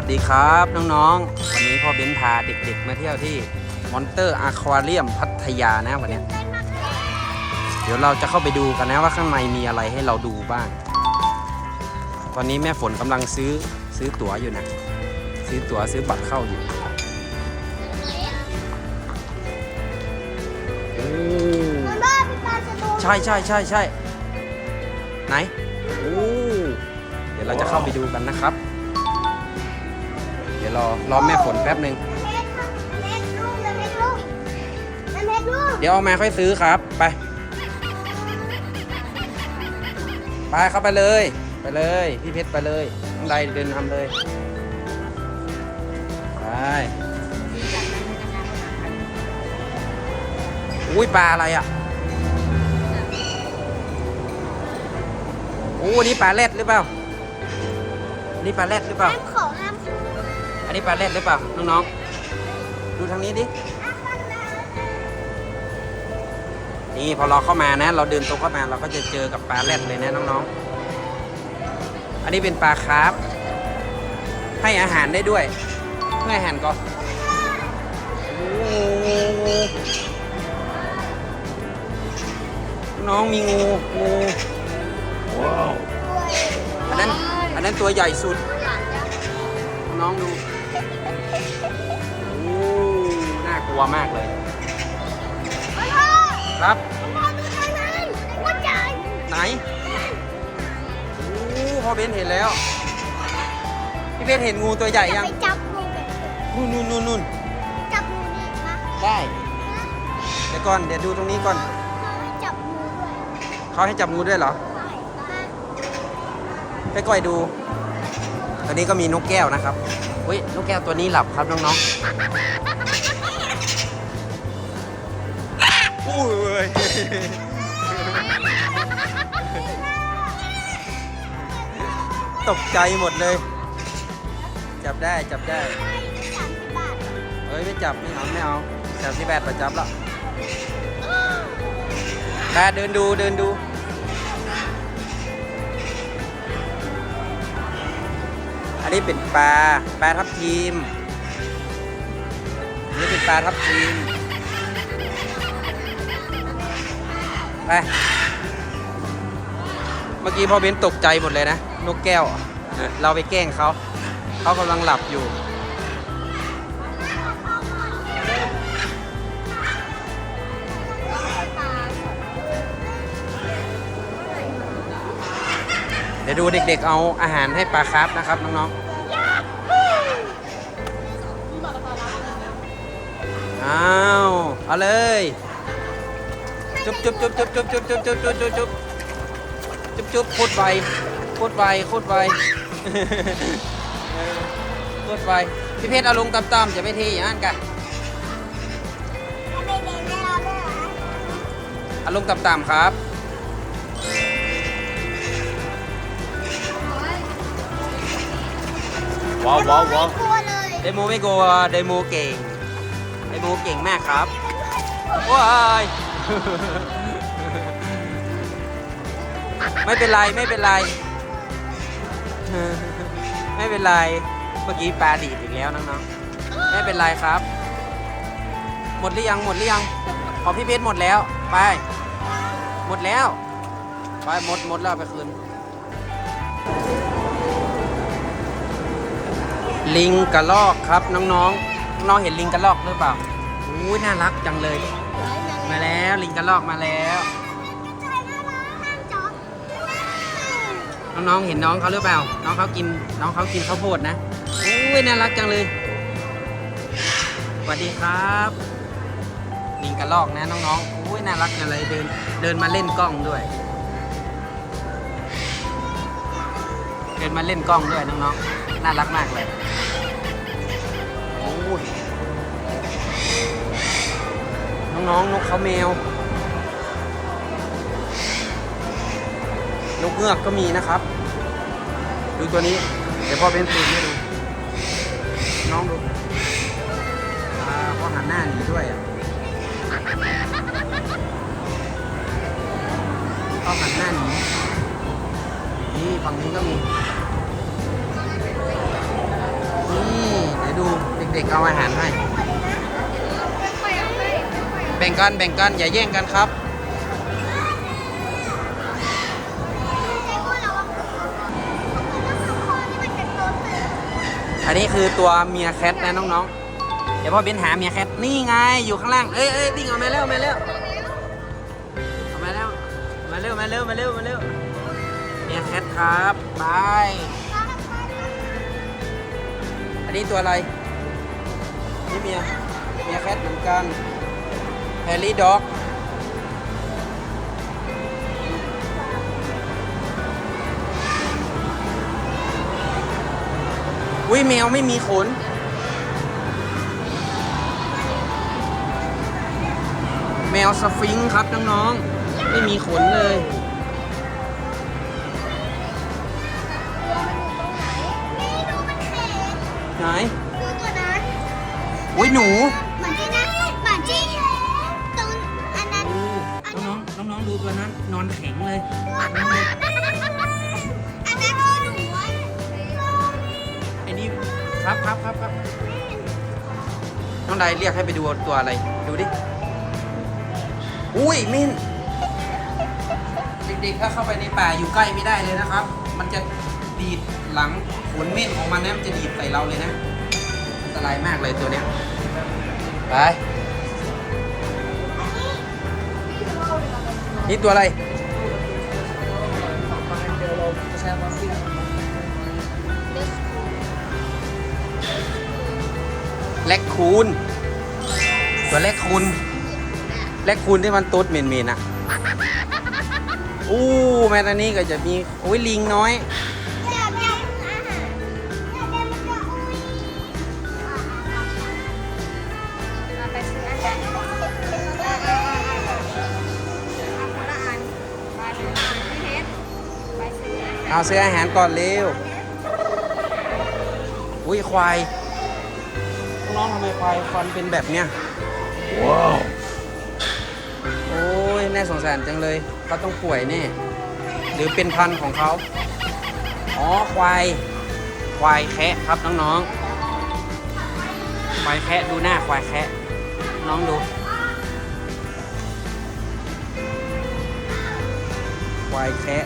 วัสดีครับน้องๆ วันนี้พ่อเบ้นพาเด็กๆ มาเที่ยวที่มอนเตอร์อะควาเรียมพัทยานะวันเนี้ยเดี๋ยวเราจะเข้าไปดูกันนะว่าข้างในมีอะไรให้เราดูบ้าง ตอนนี้แม่ฝนกำลังซื้อซื้อตั๋วอยู่นะ ซื้อตั๋วซื้อบัตรเข้าอยู่โอ้มันบ้าพี่ปลาจะโดนใช่ใช่ใช่ใช่ไหนโอ้เดี๋ยวเราจะเข้าไปดูกันนะครับเดี๋ยว รอรอแม่ฝนแป๊บหนึ่งน้ำเพชรครับน้ำเพชรลูกน้ำเพชรลูกน้ำเพชรลูกเดี๋ยวเอามาค่อยซื้อครับ ไป ไปเข้าไปเลย ไปเลย พี่เพชรไปเลยน้องใดเดินทำเลย ไป อุ้ยปลาอะไรอะโอ้นี่ปลาแรดหรือเปล่า นี่ปลาแรดหรือเปล่า ห้ามของห้ามซื้ออั นนี้ปลาแรดหรือเปล่า น้องๆ ดูทางนี้ดิ นี่พอเราเข้ามานะ เราเดินตรงเข้ามาเราก็จะเจอกับปลาแรดเลยนะน้องๆ อันนี้เป็นปลาคาร์ฟให้อาหารได้ด้วยให้อาหารก่อนโอ้น้องมีงูงูอันนั้นอันนั้นตัวใหญ่สุด น้องดู น่ากลัวมากเลยพ่อครับพ่อดูทางนั้นว่าใจไหนโอ้พ่อเบนเห็นแล้ว พี่เบนเห็นงูตัวใหญ่จะยังไปจับงูแบบนู่นนู่นนู่นนู่นจับงูนี่มาได้ เดี๋ยวก่อน เดี๋ยวดูตรงนี้ก่อนเขาให้จับงูด้วยเขาให้จับงูด้วยเหรอใช่ไปก่อยดู ตอนนี้ก็มีนกแก้วนะครับเฮ้ย นกแก้วตัวนี้หลับครับน้องๆ อุ้ยตกใจหมดเลย จับได้จับได้เฮ้ยไม่จับไม่เอาไม่เอาจับที่แบดประจับแล้วแบดเดินดูเดินดูอันนี้เป็นปลาปลาทับทิมอันนี้เป็นปลาทับทิม ไป เมื่อกี้พ่อเบนตกใจหมดเลยนะ นกแก้ว เราไปแกล้งเขา เขากำลังหลับอยู่ เดี๋ยวดูเด็กๆเอาอาหารให้ปลาคาร์ฟนะครับน้องๆ อ้าว เอาเลย จุบจุบจุบจุบจุบจุบจุบจุบจุบจุบจุบจุบจุบโคตรไวโคตรไวโคตรไวโคตรไวพี่เพชรเอาลงต่ำๆอย่าไปเทอย่างนั้นกันเอาลงต่ำๆครับว้าวว้าวว้าวเดโมไม่กลัวเดโมเก่งเดโมเก่งมากครับว้าย ไม่เป็นไรไม่เป็นไร ไม่เป็นไร เมื่อกี้ปลาดีดอีกแล้วน้องๆ ไม่เป็นไรครับ หมดหรือยังหมดหรือยัง ขอพี่เพชรหมดแล้ว ไป หมดแล้ว ไปหมดหมดแล้วไปคืน ลิงกระลอกครับน้องๆ น้องเห็นลิงกระลอกหรือเปล่าอู้ยน่ารักจังเลย มาแล้วลิงกระลอกมาแล้วน้องๆเห็นน้องเขาหรือเปล่า น้องเขากินน้องเขากินข้าวโพดนะอุ้ยน่ารักจังเลยสวัสดีครับลิงกระลอกนะน้องๆอุ้ยน่ารักจังเลยเดินเดินมาเล่นกล้องด้วย เดินมาเล่นกล้องด้วยน้องๆน่ารักมากเลย ขาแมว นกเงือกก็มีนะครับ ดูตัวนี้ เดี๋ยวพ่อเป็นซูมให้ดู น้องดูอ่าเขาหันหน้าหนีด้วยอะเขาหันหน้าหนีนี่ฝั่งนี้ก็มีนดูเด็กๆเอาอาหารให้ แบ่งกันแบ่งกันอย่าแย่งกันครับอันนี้คือตัวเมียแคทนะน้องๆ เดี๋ยวพ่อเบนหาเมียแคทนี่ไงอยู่ข้างล่าง เอ้ยเอ้ยวิ่งออกมาเร็วมาเร็วเอามาเร็วมาเร็วมาเร็วมาเร็วมาเร็วเมียแคทครับไปอันนี้ตัวอะไรนี่เมียเมียแคทเหมือนกัน แฮร์รี่ด็อกอุ้ยแมวไม่มีขนแมวสฟิงค์ครับน้องๆ ไม่มีขนเลย ไหนอุ้ยหนูน้องๆ น้องๆดูตัวนั้นนอนแข็งเลยไอ้นี่ครับครับครับครับน้องใดเรียกให้ไปดูตัวอะไร ดูดิ อุ้ยมินเด็กๆถ้าเข้าไปในป่าอยู่ใกล้ไม่ได้เลยนะครับ มันจะดีดหลังขนเม่นของมันนะมันจะดีดใส่เราเลยนะอันตรายมากเลยตัวเนี้ยไป นี่ตัวอะไรแลกคูนตัวแลกคูนแลกคูนที่มันตุ๊ดเหม็นๆอะอู้แม่ตอนนี้ก็จะมีโอ้ยลิงน้อย เอาซื้ออาหารก่อนเร็ว อุ้ยควาย น้องทำไมควายฟันเป็นแบบเนี้ย ว้าว โอ้ย น่าสงสารจังเลยเขาต้องป่วยแน่หรือเป็นพันธุ์ของเขา อ๋อ ควาย ควายแคะครับน้องๆ ควายแคะดูหน้าควายแคะ น้องดู ควายแคะ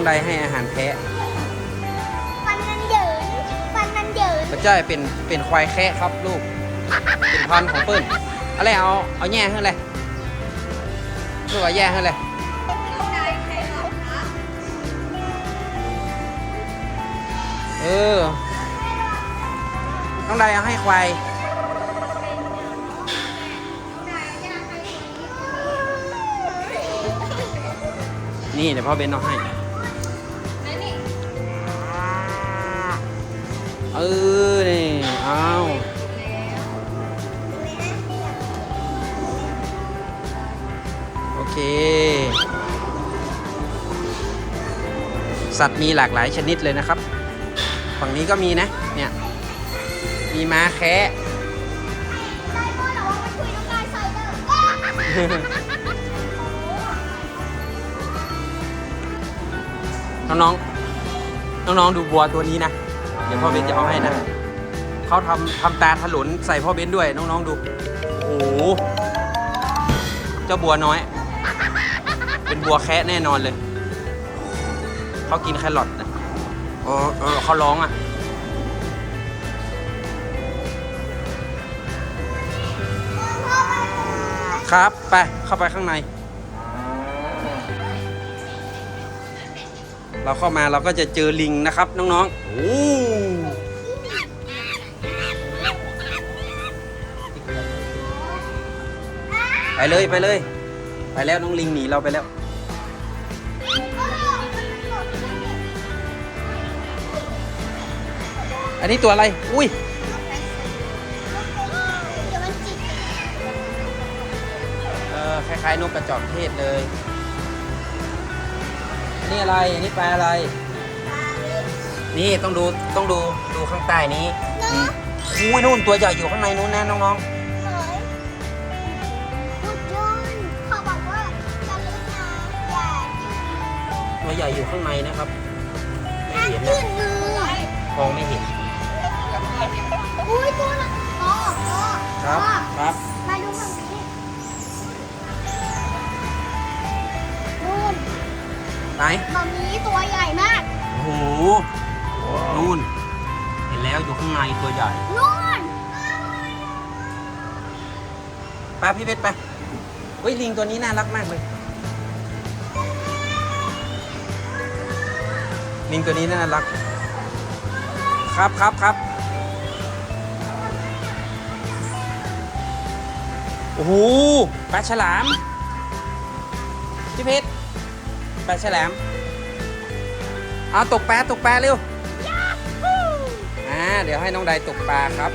องใดให้อาหารแพะพระเจ้าเป็นเป็นควายแคะครับลูก เป็นพันธุ์ของเปิ้ลอะไรเอาเอาแย่ให้เลยลูกเอาแย่ให้เลยเออ น้องใดเอาให้ควายนี่เดี๋ยวพ่อเบนเอาให้ ออนี่เอาโอเค สัตว์มีหลากหลายชนิดเลยนะครับ ฝั่งนี้ก็มีนะ เนี่ย มีม้าแคะน้องๆ น้องๆ ดูบัวตัวนี้นะ ดี๋ยวพ่อเบนจะเอาให้นะเขาทำทำตาถลนใส่พ่อเบนด้วยน้องๆดู โอ้โห เจ้าบัวน้อย เป็นบัวแคะแน่นอนเลย เขากินแครอทนะเออเออเขาร้องอะ ครับ ไป เข้าไปข้างใน เราเข้ามาเราก็จะเจอลิงนะครับน้องๆโอ้ไปเลยไปเลย ไปแล้วน้องลิงหนีเราไปแล้ว อันนี้ตัวอะไร อุ้ยเออคล้ายๆนกกระจอกเทศเลย นนี้อะไร อันนี้ปลาอะไร นี่ต้องดูต้องดูดูข้างใต้นี้นี่อุ้ยนู่นตัวใหญ่อยู่ข้างในนู้นนะน้องๆตัวใหญ่อยู่ข้างในนะครับห้ามนยื่นะนมือมองไม่เห็นอุ้ยตัวละพ่อพ่อครับพ่อครับ ไหนฝั่งนี้ตัวใหญ่มากโอ้โหนู่น เห็นแล้วอยู่ข้างในตัวใหญ่นู่นไปพี่เพชรไปเฮ้ยลิงตัวนี้น่ารักมากเลย ลิงตัวนี้น่ารัก ครับครับครับโอ้โหปลาฉลามพี่เพชร ปลาฉลามเอาตกปลาตกปลาเร็วอ่าเดี๋ยวให้น้องใดตกปลาครับ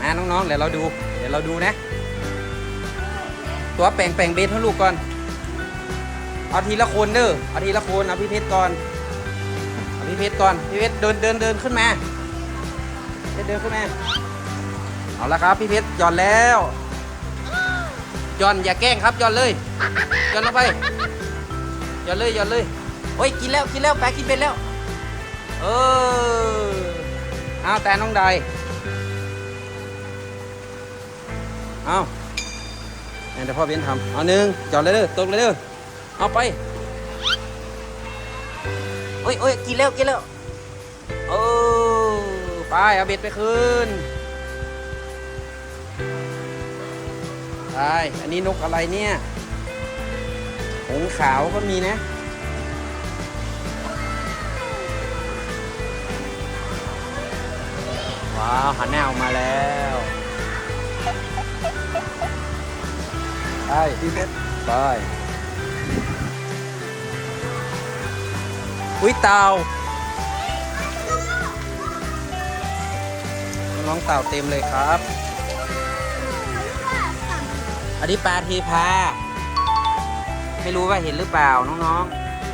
มาน้องๆเดี๋ยวเราดู เดี๋ยวเราดูนะ ตัวแป่งแป่งเบสให้ลูกก่อน เอาทีละคนเด้อเอาทีละคนเอาพี่เพชรก่อนเอาพี่เพชรก่อนพี่เพชรเดินเดินเดินขึ้นมาเพชรเดินขึ้นมาเอาละครับพี่เพชรหย่อนแล้วห ย่อนอย่าแกล้งครับย่อนเลยย่อนลงไปย่อนเลยย่อนเลยโอ้ยกินแล้วกินแล้วแปะกินเป็นแล้ว เออเอาแต่น้องใดเอาเดี๋ยวพ่อเบียนทำเอาหนึ่งจอดเลยเด้อตกเลยเด้อเอาไปโอ้ยโอ้ยกินแล้วกินแล้วเออไปเอาเบ็ดไปคืน ไปอันนี้นกอะไรเนี่ยหงขาวก็มีนะว้าวหันหน้าออกมาแล้วไปพี่เพชรไปอุ้ยเต่าน้องเต่าเต็มเลยครับ อันนี้ปลาเทพา ไม่รู้ว่าเห็นหรือเปล่าน้อง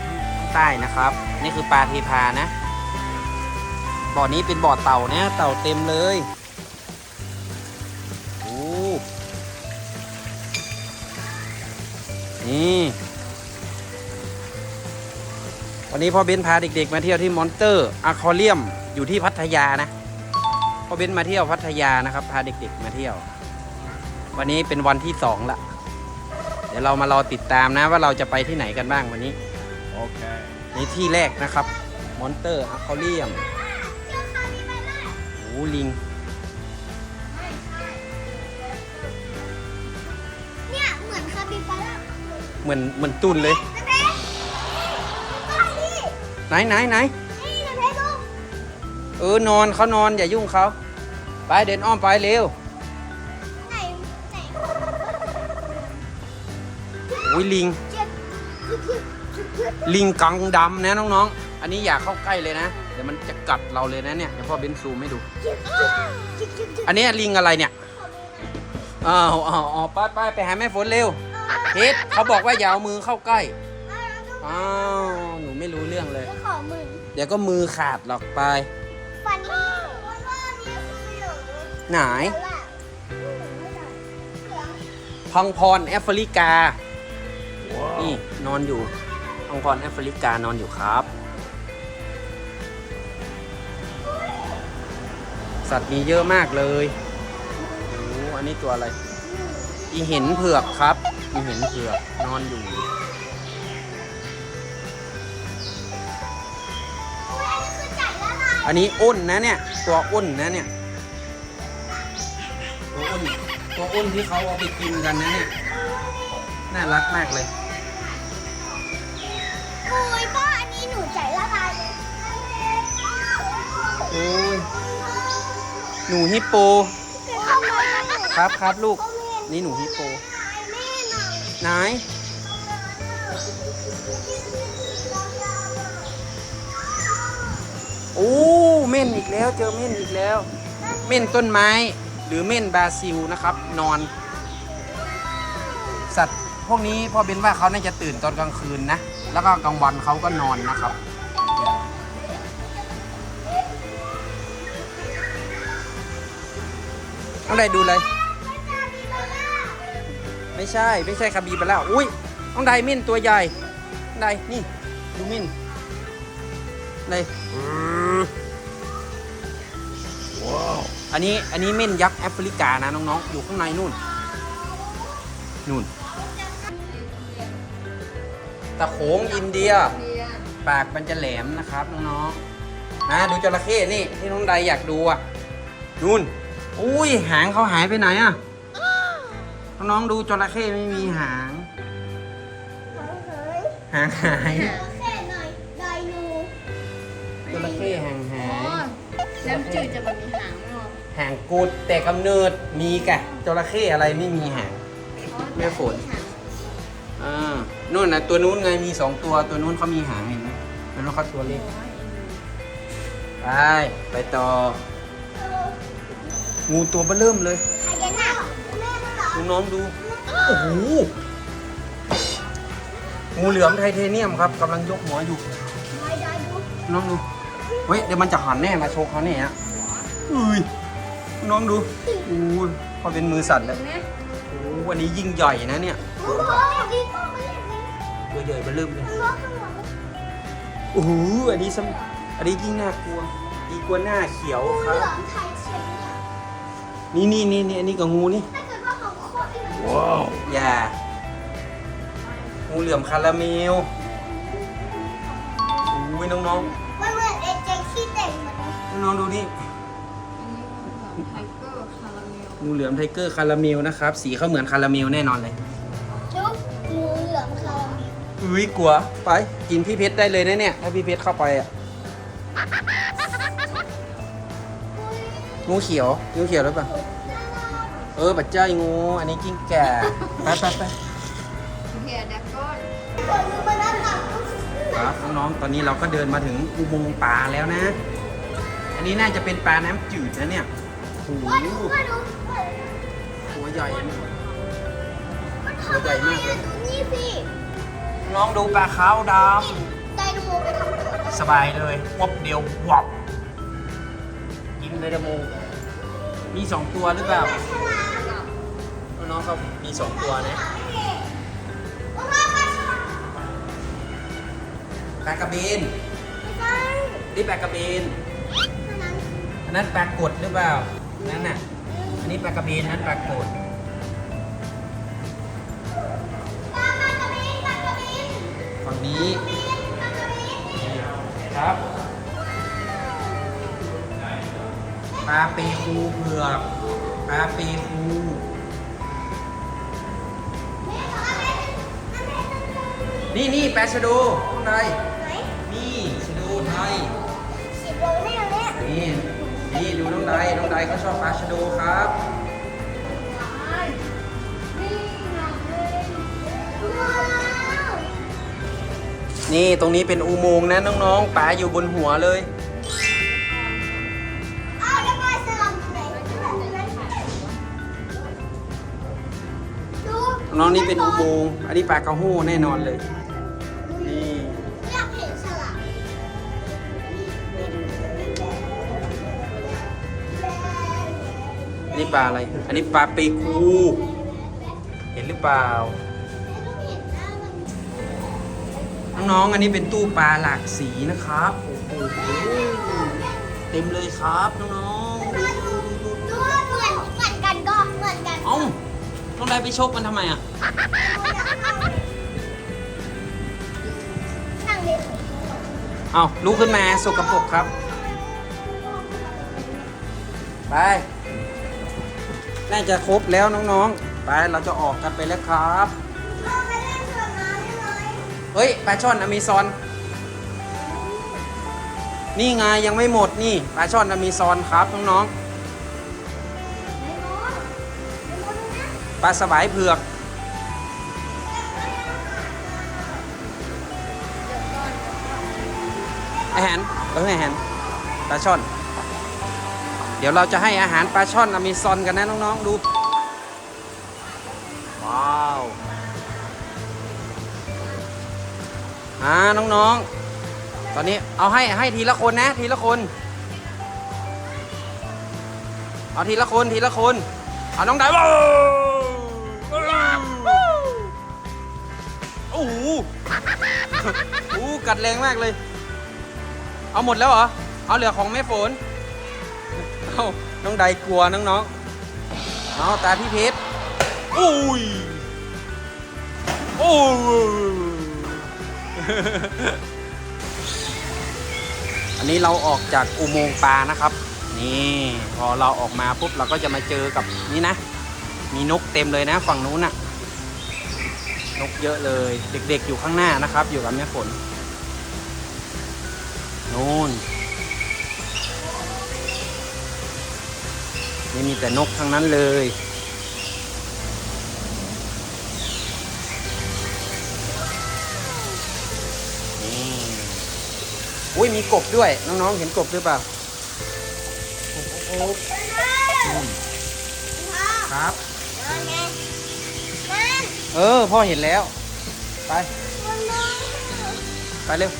ๆใต้นะครับ นี่คือปลาเทพานะ บ่อนี้เป็นบ่อเต่านะ เต่าเต็มเลยโอ้นี่ วันนี้พ่อเบนพาเด็กๆ มาเที่ยวที่มอนเตอร์อะคอเรียมอยู่ที่พัทยานะพ่อเบนมาเที่ยวพัทยานะครับ พาเด็กๆมาเที่ยว วันนี้เป็นวันที่สองละ เดี๋ยวเรามารอติดตามนะว่าเราจะไปที่ไหนกันบ้างวันนี้ Okay. นี่ที่แรกนะครับ มอนเตอร์อะคอเรียมโอ้ลิง เนี่ยเหมือนคาบิบาร่าเหมือนเหมือนตุนเลยนะเพชรก็นี่ไหนไหนไหน นี่นะเพชรลูกเออนอนเขานอนอย่ายุ่งเขา ไปเดินอ้อมไปเร็ว อุ้ยลิงเจ็บคือคือคือคือลิงกังดำนะน้องๆ อันนี้อย่าเข้าใกล้เลยนะ เดี๋ยวมันจะกัดเราเลยนะเนี่ย เดี๋ยวพ่อเบนซูมให้ดูเจ็บเจ็บเจ็บเจ็บอันนี้ลิงอะไรเนี่ยอ้าวอ้าวอ้าวไปไปไปหาแม่ฝนเร็วเพชรเขาบอกว่าอย่าเอามือเข้าใกล้ อ้าว หนูไม่รู้เรื่องเลย ขอมือเดี๋ยวก็มือขาดหรอกไป ฟันนี่ว่านี่คือหนูไหนแล้วล่ะไม่ได้เหลืองพังพรแอฟริกา นี่นอนอยู่พังพรแอฟริกานอนอยู่ครับ สัตว์มีเยอะมากเลยโอ้อันนี้ตัวอะไร อีเห็นเผือกครับ อีเห็นเผือกนอนอยู่ อันนี้คือไก่ละลายอันนี้อ้นนะเนี่ย ตัวอ้นนะเนี่ย ตัวอ้นตัวอ้นที่เขาเอาไปกินกันนะเนี่ย น่ารักมากเลย อ้ยหนูฮิปโป ครับครับลูก นี่หนูฮิปโปน่ะไหน โอ้เม่นอีกแล้ว เจอเม่นอีกแล้ว เม่นต้นไม้ หรือเม่นบราซิลนะครับ นอน สัตว์พวกนี้พ่อเบนว่าเขาน่าจะตื่นตอนกลางคืนนะ แล้วก็กลางวันเขาก็นอนนะครับ อะไรดูเลยไม่ใช่ ไม่ใช่คาบีบาร่าอุ้ยน้องไดเม่นตัวใหญ่น้องไดนี่ ดูเม่นเลยว้าว อันนี้ อันนี้เม่นยักษ์แอฟริกานะน้องๆ อยู่ข้างในนู่น นู่น ตะโขงอินเดีย ปากมันจะแหลมนะครับน้องๆ นะดูจระเข้นี่ที่น้องใดอยากดูอะ นู่น อุ้ยหางเขาหายไปไหนอะน้องๆดูจระเข้ไม่มีหางเฮ้ยหางหายแค่หน่อยไดนูจระเข้หางหาอ๋อยน้ำจืดจะมันมีหางไหมอ๋อหางกูดแต่กำเนิดมีแกะจระเข้อะไรไม่มีหาง แม่ฝน อ่านู่นนะตัวนู้นไงมีสองตัวตัวนู้นเขามีหางเห็นไหมตัวนู้นเขาตัวเล็กไปไปต่อ งูตัวเบ้อเริ่มเลยพญานาคแม่มันเหรอน้องๆดู โอ้โห งูเหลือมไทเทเนียมครับกำลังยกหัวอยู่ ไม่ได้ดูน้องดู เฮ้ย เดี๋ยวมันจะหันแน่มาโชว์เขาแน่ฮะอุ้ย น้องดูอู้ยพอเป็นมือสั่นแล้วเนี่ยโอ้วันนี้ยิ่งใหญ่นะเนี่ย โอ้โหดีมากเลยตัวใหญ่เบ้อเริ่มเลย มันล็อกข้างหลังโอ้โหอันนี้สมอันนี้ยิ่งน่ากลัว อีกัวหน้าเขียวงูคเหรัลืบอมไทยเชียงเนี่ยนี่นี่นี่นี่อันนี้กับงูนี่ถ้าเกิดว่าของโคตรนี่มันว้าวอย่างูเหลือมคาราเมลอุ้ยน้องมันเหมือนเอเจขี้เต่งเหมือนกันๆน้องๆดูนี่ไทเกอร์คาราเมลงูเหลือมไทเกอร์คาราเมลนะครับ สีเขาเหมือนคาราเมลแน่นอนเลยจุ๊บงูเหลือมคาราเมลอุ้ยกลัวไปกินพี่เพชรได้เลยนะเนี่ยถ้าพี่เพชรเข้าไปอะ งูเขียวงูเขียวหรือเปล่าเออบัดเจ้ยงู อันนี้กิ้งก่าไปไปไปเฮียดักก้อนคนมือมันน่ารักครับน้องๆตอนนี้เราก็เดินมาถึงอุโมงค์ปลาแล้วนะ อันนี้น่าจะเป็นปลาน้ำจืดนะเนี่ยโอ้โหว่าดูว่าดูตัวใหญ่นะมันทำอะไรอะดูนี่สิน้องดูปลาขาวดไดโนไปทำอะไรำสบายเลยวับเดียววับ กินเดโม มีสองตัวหรือเปล่า น้องเขามีสองตัวนะว่าว่าปลากระเบนนี่ปลากระเบนอันนั้นอันนั้นปลากดหรือเปล่า นั่นน่ะ อันนี้ปลากระเบนนั้นปลากดปะกระเบนฝั่งนี้ ครับ ปลาเปคูเผือกปลาเปคูนี่นี่แปลชะโดข้างในไหนนี่ชะโดไทยสิบโลแน่เลยนี่นี่ดูน้องไดน้องไดเขาชอบปลาชะโดครับนี่ตรงนี้เป็นอุโมงค์นะน้องๆปลาอยู่บนหัวเลย น้องนี่เป็นอุโมงค์อันนี้ปลากระหู้แน่นอนเลย นี่อยากเห็นฉลามนี่ปลาอะไร อันนี้ปลาเปคูเห็นหรือเปล่า น้องๆ อันนี้เป็นตู้ปลาหลากสีนะครับโอ้โหเต็มเลยครับน้องๆดูเหมือนเหมือนกันก็เหมือนกันเอ้า น้องได้ไปชกมันทำไมอะ นั่งเลยเอาลุกขึ้นมาสกปรกครับ ไป น่าจะครบแล้วน้องๆ ไปเราจะออกกันไปแล้วครับ เราไปเล่นสวนน้ำได้ไหมเฮ้ยปลาช่อนอเมซอน นี่ไงยังไม่หมดนี่ปลาช่อนอเมซอนครับน้องไปลาสวายเผือก อาหารเอออาหารปลาช่อน เดี๋ยวเราจะให้อาหารปลาช่อนอเมซอนกันนะน้องๆดู ว้าวอ่าน้องๆ ตอนนี้เอาให้ให้ทีละคนนะ ทีละคน เอาทีละคนทีละคน เอาน้องไดว้ กัดแรงมากเลย เอาหมดแล้วเหรอ เอาเหลือของแม่ฝน เอาน้องใดกลัวน้องๆเอาตาพี่เพชรอุ้ยโอ้ยอันนี้เราออกจากอุโมงค์ปลานะครับ นี่พอเราออกมาปุ๊บเราก็จะมาเจอกับนี่นะ มีนกเต็มเลยนะฝั่งนู้นน่ะ นกเยอะเลย เด็กๆอยู่ข้างหน้านะครับ อยู่กับแม่ฝน นู่นนี่มีแต่นกทั้งนั้นเลย นี่อุ้ยมีกบด้วย น้องๆ เห็นกบหรือเปล่าโอ้โหนู่นครับนั่นไงนั่นเออ พ่อเห็นแล้ว ไปมันน้องไปเร็ว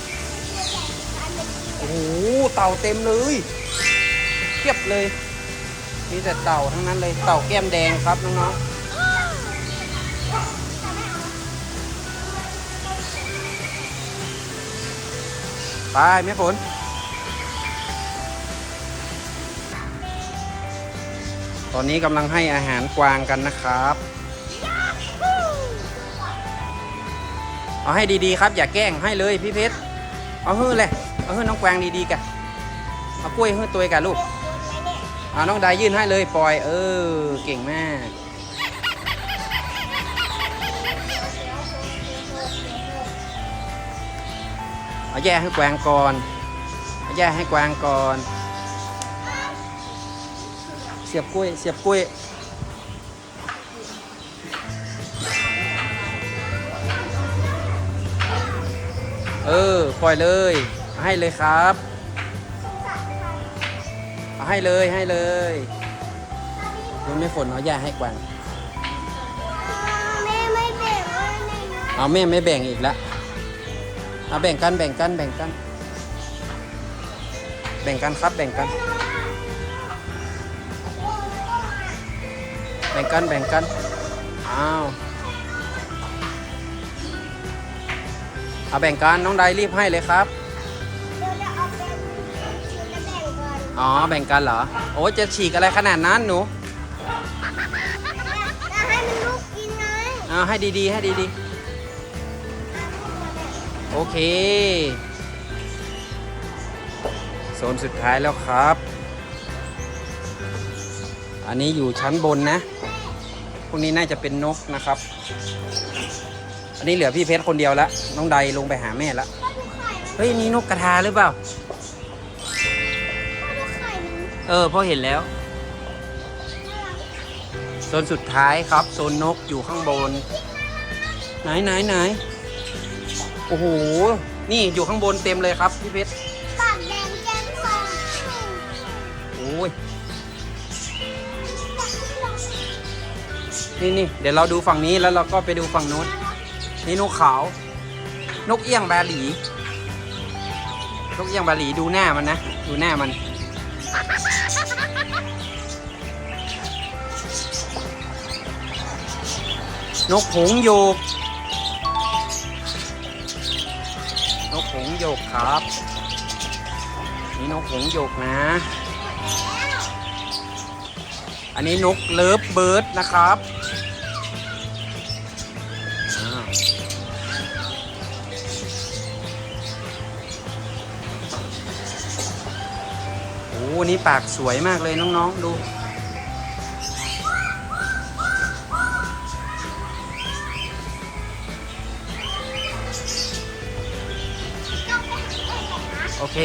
โอ้โหเต่าเต็มเลยเทียบเลย มีแต่เต่าทั้งนั้นเลย เต่าแก้มแดงครับน้องๆ ไปแม่ฝนตอนนี้กำลังให้อาหารกวางกันนะครับ เอาให้ดีๆครับ อย่าแกล้งให้เลยพี่เพชร เอาเฮ้อเลย เอาเฮ้อน้องแกวงดีๆกันเอากล้วยเฮ้ตัวกันลูกเอาน้องไดายยื่นให้เลยปล่อย เออ เก่งมากเอาแย่ให้แกวงก่อนเอาแย่ให้แกวงก่อน เสียบกล้วย เสียบกล้วยเออ ปล่อยเลย ให้เลยครับเอาให้เลยให้เลยดูไม่ฝนเอาแย่ให้กวางแม่ไม่แบ่งเลยนะเอาแม่ไม่แบ่งอีกแล้วเอาแบ่งกันแบ่งกันแบ่งกัน แบ่งกันครับแบ่งกัน แบ่งกันแบ่งกันอ้าวเอาแบ่งกันน้องไดรีบให้เลยครับ อนอ๋อแบ่งกันเหรอ โอ้จะฉีกอะไรขนาดนั้นหนูแล้วให้มันลูกกินไงเอาให้ดีๆ ให้ดีๆ โอเค โซนสุดท้ายแล้วครับ อันนี้อยู่ชั้นบนนะ พวกนี้น่าจะเป็นนกนะครับ อันนี้เหลือพี่เพชรคนเดียวแล้วน้องใดลงไปหาแม่แล้วก็ดูไข่มันเฮ้ยนี่นกกระทาหรือเปล่าก็ดูไข่มัน เออพ่อเห็นแล้ว โซนสุดท้ายครับ โซนนกอยู่ข้างบน ไหนไหนไหนโอ้โห นี่อยู่ข้างบนเต็มเลยครับพี่เพชรปากแดงแก้มส้มโอ้ย นี่นี่เดี๋ยวเราดูฝั่งนี้แล้วเราก็ไปดูฝั่งนู้น นี่นกขาว นกเอี้ยงบาหลี นกเอี้ยงบาหลีดูหน้ามันนะ ดูหน้ามัน นกหงโยก นกหงโยกครับ นี่นกหงโยกนะ อันนี้นกเลิฟเบิร์ดนะครับอ้วโอ้นี่ปากสวยมากเลยน้องๆ ดู เค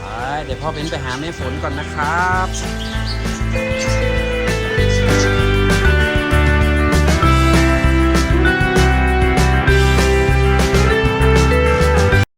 ไปเดี๋ยวพ่อเบ้นไปหาแม่ฝนก่อนนะครับ